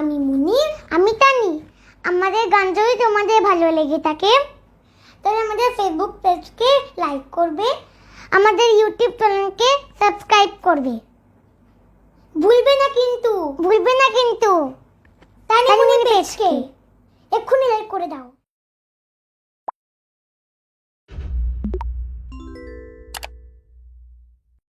আমি মুনির আমি তানি। আমাদের গান যদি তোমাদের ভালো লেগে থাকে তাহলে আমাদের ফেসবুক পেজকে লাইক করবে আমাদের ইউটিউব চ্যানেলকে সাবস্ক্রাইব করবে। ভুলবে না কিন্তু ভুলবে না কিন্তু। তানি মুনির পেজকে এক্ষুনি লাইক করে দাও।